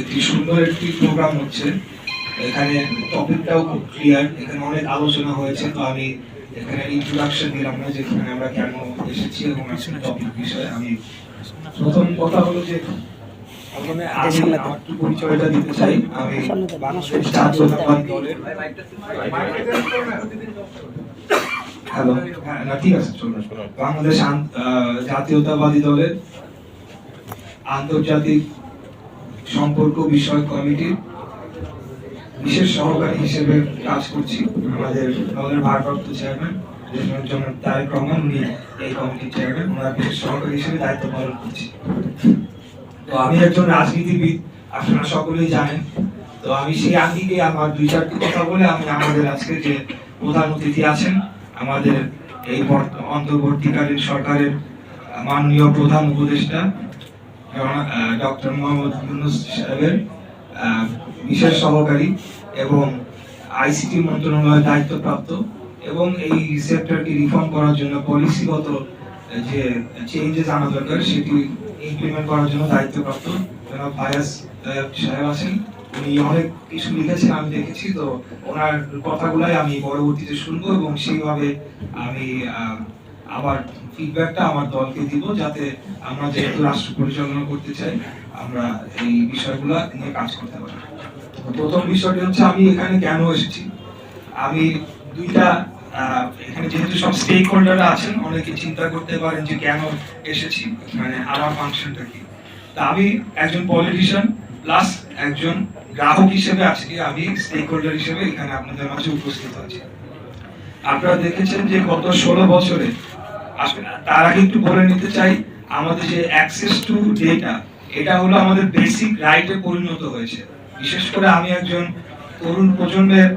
একটি সুন্দর একটি প্রোগ্রাম হচ্ছে। এখানে টপিকটাও খুব ক্লিয়ার এখানে অনেক আলোচনা হয়েছে। তো আমি এখানে ইন্ট্রোডাকশন দিলাম না যেখানে আমরা কেন এসেছি এবং টপিক বিষয়ে আমি প্রথম কথা হলো যে পরিচয়টা দিতে চাই। আমি হ্যালো। হ্যাঁ না ঠিক আছে চলুন। বাংলাদেশ জাতীয়তাবাদী দলের আন্তর্জাতিক সম্পর্ক বিষয়ক কমিটির বিশেষ সহকারী হিসেবে কাজ করছি। আমাদের দলের ভারপ্রাপ্ত চেয়ারম্যান এই কমিটির বিশেষ হিসেবে দায়িত্ব পালন তো আমি একজন রাজনীতিবিদ, আপনারা সকলেই জানেন। তো আমি সেই আমার দুই চারটি কথা বলে আমি আমাদের আজকে যে প্রধান অতিথি আমাদের এই অন্তর্বর্তীকালীন সরকারের মাননীয় প্রধান উপদেষ্টা ডক্টর মোহাম্মদ ইউনুস সাহেবের বিশেষ সহকারী এবং আইসিটি মন্ত্রণালয়ের দায়িত্বপ্রাপ্ত এবং এই সেক্টরকে রিফর্ম করার জন্য পলিসিগত যে চেঞ্জেস আনা দরকার সেটি ইমপ্লিমেন্ট করার জন্য দায়িত্বপ্রাপ্ত জনাব আহ, সাহেব আছেন। উনি অনেক কিছু লিখেছেন আমি দেখেছি তো ওনার কথাগুলাই আমি পরবর্তীতে শুনব এবং সেইভাবে আমি আবার ফিডব্যাকটা আমার দলকে দিব যাতে আমরা যেহেতু রাষ্ট্র পরিচালনা করতে চাই, আমরা এই বিষয়গুলো নিয়ে কাজ করতে পারি। প্রথম বিষয়টি হচ্ছে আমি এখানে কেন এসেছি? আমি দুইটা এখানে যেহেতু সব স্টেক হোল্ডাররা আছেন, অনেকে চিন্তা করতে পারেন যে কেন এসেছি মানে আমার ফাংশনটা কি? তা আমি একজন পলিটিশিয়ান প্লাস একজন গ্রাহক হিসেবে আজকে আমি স্টেক হোল্ডার হিসেবে এখানে আপনাদের মাঝে উপস্থিত আছি। আপনারা দেখেছেন যে গত ষোলো বছরে আসলে তার আগে একটু বলে নিতে চাই আমাদের যে অ্যাক্সেস টু ডেটা এটা হলো আমাদের বেসিক রাইটে পরিণত হয়েছে। বিশেষ করে আমি একজন তরুণ প্রজন্মের,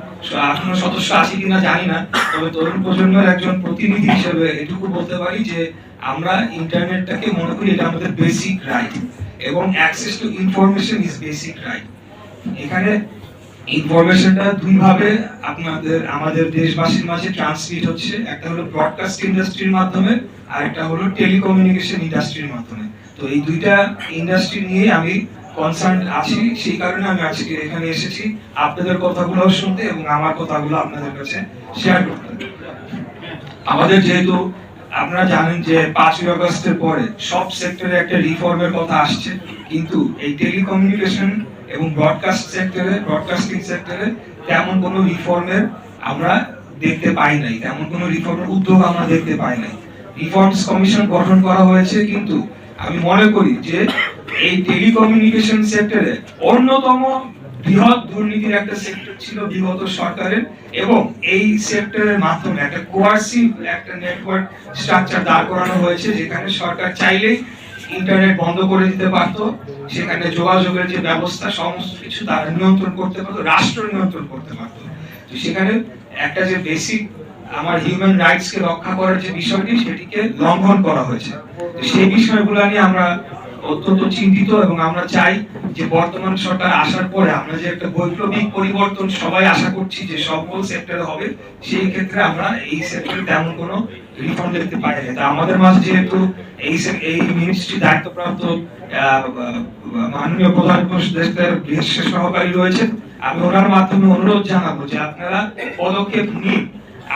এখনও সদস্য আছি কিনা জানি না, তবে তরুণ প্রজন্মের একজন প্রতিনিধি হিসেবে এটুকু বলতে পারি যে আমরা ইন্টারনেটটাকে মনে করি এটা আমাদের বেসিক রাইট এবং access to information is basic right এখানে ইনফরমেশনটা দুই ভাবে আপনাদের আমাদের দেশবাসীর মাঝে ট্রান্সমিট হচ্ছে। একটা হলো ব্রডকাস্ট ইন্ডাস্ট্রির মাধ্যমে, আর একটা হলো টেলিকমিউনিকেশন ইন্ডাস্ট্রির মাধ্যমে। তো এই দুইটা ইন্ডাস্ট্রি নিয়ে আমি কনসার্ন আছি। সেই কারণে আমি আজকে এখানে এসেছি। আপনাদের কথাগুলো শুনতে এবং আমার কথাগুলো আপনাদের কাছে শেয়ার করতে। আমাদের যেহেতু আপনারা জানেন যে পাঁচই আগস্টের পরে সব সেক্টরে একটা রিফর্মের কথা আসছে। কিন্তু এই টেলিকমিউনিকেশন এবং ব্রডকাস্ট সেক্টরে ব্রডকাস্টিং সেক্টরে তেমন কোনো রিফর্মের আমরা দেখতে পাই নাই, তেমন কোনো রিফর্মের উদ্যোগ আমরা দেখতে পাই নাই। রিফর্মস কমিশন গঠন করা হয়েছে কিন্তু আমি মনে করি যে এই টেলিকমিউনিকেশন সেক্টরে অন্যতম বৃহৎ দুর্নীতির একটা সেক্টর ছিল বিগত সরকারের এবং এই সেক্টরের মাধ্যমে একটা কোয়ার্সিভ একটা নেটওয়ার্ক স্ট্রাকচার দাঁড় করানো হয়েছে যেখানে সরকার চাইলেই ইন্টারনেট বন্ধ করে দিতে পারত সেখানে যোগাযোগের যে ব্যবস্থা, সমস্ত কিছু তারা নিয়ন্ত্রণ করতে পারতো, রাষ্ট্র নিয়ন্ত্রণ করতে পারতো। সেখানে একটা যে বেসিক আমার হিউম্যান রাইটস কে রক্ষা করার যে বিষয়টি, সেটিকে লঙ্ঘন করা হয়েছে। সেই বিষয়গুলো নিয়ে আমরা অত্যন্ত চিন্তিত এবং আমরা চাই যে বর্তমান সরকার আসার পরে আমরা যে একটা বৈপ্লবিক পরিবর্তন সবাই আশা করছি যে সকল সেক্টরে হবে, সেই ক্ষেত্রে আমরা এই সেক্টরে তেমন কোনো রিফর্ম দেখতে পারে তা আমাদের মাঝে যেহেতু এই এই মিনিস্ট্রি দায়িত্বপ্রাপ্ত মাননীয় প্রধান উপদেষ্টার বিশেষ সহকারী রয়েছেন। আমি ওনার মাধ্যমে অনুরোধ জানাব যে আপনারা পদক্ষেপ নিন।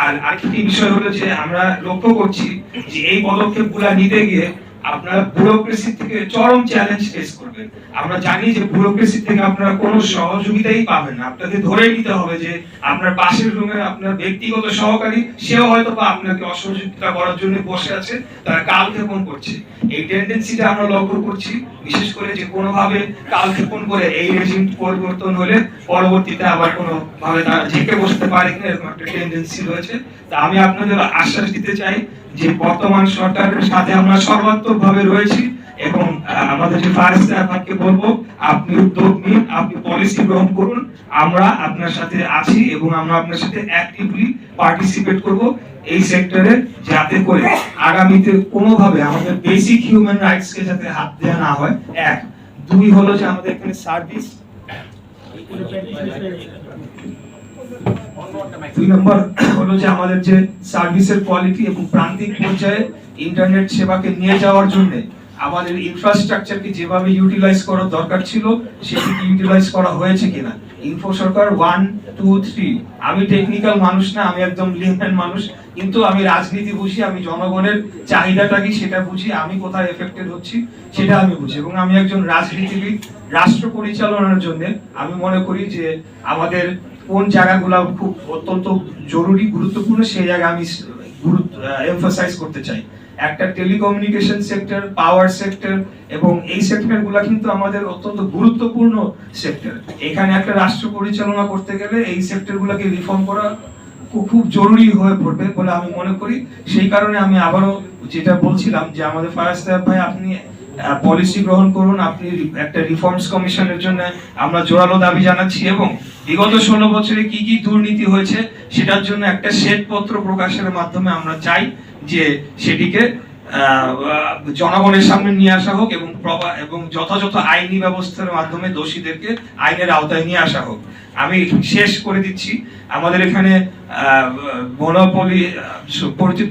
আর আরেকটি বিষয় হলো যে আমরা লক্ষ্য করছি যে এই পদক্ষেপগুলা নিতে গিয়ে আপনারা ব্যুরোক্রেসি থেকে চরম চ্যালেঞ্জ ফেস করবেন। আমরা জানি যে ব্যুরোক্রেসি থেকে আপনারা কোনো সহযোগিতাই পাবেন না। আপনাকে ধরে নিতে হবে যে আপনার পাশের রুমে আপনার ব্যক্তিগত সহকারী, সেও হয়তো বা আপনাকে অসহযোগিতা করার জন্য বসে আছে, তারা কালক্ষেপণ করছে। এই টেন্ডেন্সিটা আমরা লক্ষ্য করছি, বিশেষ করে যে কোনোভাবে কালক্ষেপণ করে এই রেজিম পরিবর্তন হলে পরবর্তীতে আবার কোনো ভাবে তারা ঝেঁকে বসতে পারে কিনা এরকম একটা টেন্ডেন্সি রয়েছে। তা আমি আপনাদের আশ্বাস দিতে চাই যে বর্তমান সরকারের সাথে আমরা রয়েছি এবং আমাদের যে আপনাকে বলব, আপনি উদ্যোগ নিন, আপনি পলিসি গ্রহণ করুন, আমরা আপনার সাথে আছি এবং আমরা আপনার সাথে অ্যাক্টিভলি পার্টিসিপেট করব এই সেক্টরে যাতে করে আগামীতে কোনোভাবে আমাদের বেসিক হিউম্যান রাইটস কে যাতে হাত দেওয়া না হয়। এক। দুই হলো যে আমাদের এখানে সার্ভিস দুই নম্বর হলো যে আমাদের যে সার্ভিসের কোয়ালিটি এবং প্রান্তিক পর্যায়ে ইন্টারনেট সেবাকে নিয়ে যাওয়ার জন্য আমাদের ইনফ্রাস্ট্রাকচারকে যেভাবে ইউটিলাইজ করার দরকার ছিল, সেটিকে ইউটিলাইজ করা হয়েছে কিনা? ইনফো সরকার ওয়ান টু থ্রি আমি টেকনিক্যাল মানুষ না, আমি একদম লিমম্যান মানুষ, কিন্তু আমি রাজনীতি বুঝি, আমি জনগণের চাহিদাটা কি সেটা বুঝি, আমি কোথায় এফেক্টেড হচ্ছি সেটা আমি বুঝি। এবং আমি একজন রাজনীতিবিদ, রাষ্ট্র পরিচালনার জন্য আমি মনে করি যে আমাদের কোন জায়গাগুলো খুব অত্যন্ত জরুরি, গুরুত্বপূর্ণ, সেই জায়গা আমি গুরুত্ব এমফাসাইজ করতে চাই। একটা টেলিকমিউনিকেশন সেক্টর পাওয়ার সেক্টর এবং এই সেক্টরগুলো কিন্তু আমাদের অত্যন্ত গুরুত্বপূর্ণ সেক্টর এখানে একটা রাষ্ট্র পরিচালনা করতে গেলে এই সেক্টরগুলোকে রিফর্ম করা খুব জরুরি হয়ে পড়বে বলে আমি মনে করি। সেই কারণে আমি আবারও যেটা বলছিলাম যে আমাদের ফায়ার সাহেব ভাই, আপনি পলিসি গ্রহণ করুন, আপনি একটা রিফর্মস কমিশনের জন্য আমরা জোরালো দাবি জানাচ্ছি এবং বিগত ষোলো বছরে কি কি দুর্নীতি হয়েছে সেটার জন্য একটা শ্বেতপত্র প্রকাশের মাধ্যমে আমরা চাই যে সেটিকে জনগণের সামনে নিয়ে আসা হোক এবং প্রবা- এবং যথাযথ আইনি ব্যবস্থার মাধ্যমে দোষীদেরকে আইনের আওতায় নিয়ে আসা হোক। আমি শেষ করে দিচ্ছি। আমাদের এখানে মনোপলি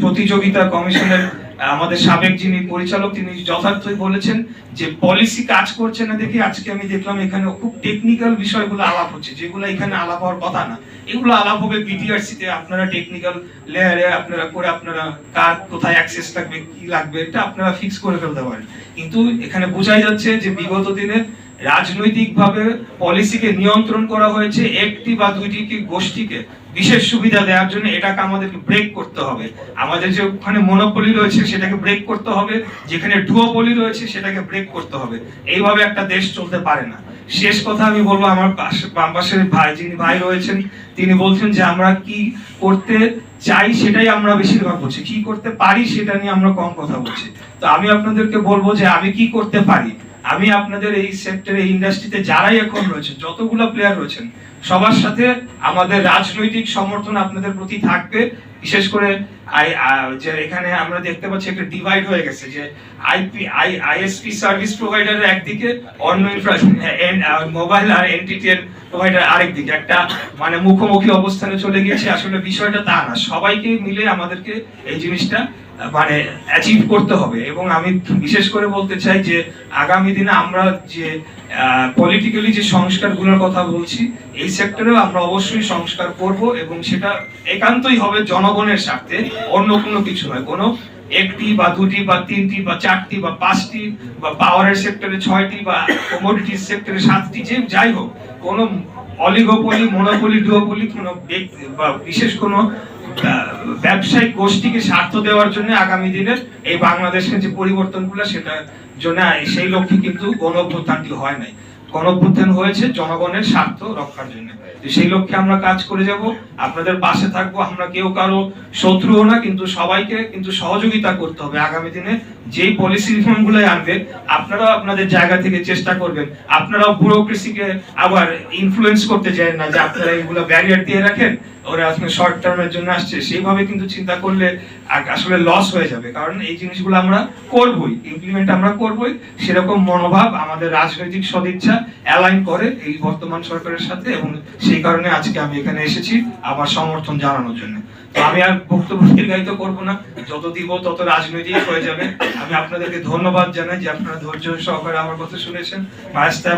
প্রতিযোগিতা কমিশনের আমাদের সাবেক যিনি পরিচালক, তিনি যথার্থই বলেছেন যে পলিসি কাজ করছে না দেখে আজকে আমি দেখলাম এখানে খুব টেকনিক্যাল বিষয়গুলো আলাপ হচ্ছে, যেগুলো এখানে আলাপ হওয়ার কথা না। এগুলো আলাপ হবে বিটিআরসি তে, আপনারা টেকনিক্যাল লেয়ারে আপনারা করে আপনারা কার কোথায় অ্যাক্সেস লাগবে, কি লাগবে, এটা আপনারা ফিক্স করে ফেলতে পারেন। কিন্তু এখানে বোঝাই যাচ্ছে যে বিগত দিনে রাজনৈতিকভাবে পলিসিকে নিয়ন্ত্রণ করা হয়েছে, একটি বা দুইটি গোষ্ঠীকে বিশেষ সুবিধা দেওয়ার জন্য এটাকে আমাদেরকে ব্রেক করতে হবে। আমাদের যে ওখানে মনোপলি রয়েছে, সেটাকে ব্রেক করতে হবে। যেখানে ডুওপলি রয়েছে, সেটাকে ব্রেক করতে হবে। এইভাবে একটা দেশ চলতে পারে না। শেষ কথা আমি বলব, আমার বাম পাশের ভাই, যিনি ভাই রয়েছেন, তিনি বলছেন যে আমরা কি করতে চাই সেটাই আমরা বেশিরভাগ বলছি। কি করতে পারি সেটা নিয়ে আমরা কম কথা বলছি। তো আমি আপনাদেরকে বলব যে আমি কি করতে পারি? আমি আপনাদের এই সেক্টরে ইন্ডাস্ট্রিতে যারাই এখন রয়েছেন, যতগুলো প্লেয়ার রয়েছেন, সবার সাথে আমাদের রাজনৈতিক সমর্থন আপনাদের প্রতি থাকবে। বিশেষ করে যে এখানে আমরা দেখতে পাচ্ছি একটা ডিভাইড হয়ে গেছে যে আইপি আই আইএসপি সার্ভিস প্রোভাইডারের একদিকে, অন্য মোবাইল আর এনটিটিএর প্রোভাইডার আরেকদিকে। একটা মানে মুখোমুখি অবস্থানে চলে গিয়েছে। আসলে বিষয়টা তা না। সবাইকে মিলে আমাদেরকে এই জিনিসটা মানে অ্যাচিভ করতে হবে। এবং আমি বিশেষ করে বলতে চাই যে, আগামী দিনে আমরা যে পলিটিক্যালি যে সংস্কারগুলোর কথা বলছি, এই সেক্টরেও আমরা অবশ্যই সংস্কার করব এবং সেটা একান্তই হবে জনগণের স্বার্থে, অন্য কোনো কিছু নয়। কোনো একটি বা দুটি বা তিনটি বা চারটি বা পাঁচটি বা পাওয়ারের সেক্টরে ছয়টি বা কমোডিটির সেক্টরে সাতটি, যে যাই হোক, কোনো অলিগোপলি মনোপলি ডুওপলি কোনো ব্যক্তি বা বিশেষ কোনো ব্যবসায়িক গোষ্ঠীকে স্বার্থ দেওয়ার জন্য আগামী দিনের এই বাংলাদেশের যে পরিবর্তনগুলো, সেটার জন্য সেই লক্ষ্যে কিন্তু গণ অভ্যুত্থানটি হয় নাই। গণঅভ্যুত্থান হয়েছে জনগণের স্বার্থ রক্ষার জন্য। সেই লক্ষ্যে আমরা কাজ করে যাব। আপনাদের পাশে থাকব। আমরা কেউ কারও শত্রুও না, কিন্তু সবাইকে কিন্তু সহযোগিতা করতে হবে। আগামী দিনে যেই পলিসি রিফর্মগুলো আনবে আপনারাও আপনাদের জায়গা থেকে চেষ্টা করবেন। আপনারাও ব্যুরোক্রেসিকে আবার ইনফ্লুয়েন্স করতে চান না যে আপনারা এগুলো ব্যারিয়ার দিয়ে রাখেন, ওরা আসলে শর্ট টার্মের জন্য আসছে। সেইভাবে কিন্তু চিন্তা করলে আসলে লস হয়ে যাবে। কারণ এই জিনিসগুলো আমরা করবই ইমপ্লিমেন্ট আমরা করবই। সেরকম মনোভাব আমাদের রাজনৈতিক সদিচ্ছা অ্যালাইন করে এই বর্তমান সরকারের সাথে এবং সেই কারণে আজকে আমি এখানে এসেছি আমার সমর্থন জানানোর জন্য। আমি আর বক্তব্য দীর্ঘায়িত করব না। যত দিব তত রাজনৈতিক হয়ে যাবে। আমি আপনাদেরকে ধন্যবাদ জানাই যে আপনারা ধৈর্য সহকারে আমার কথা শুনেছেন। মায়েস্তা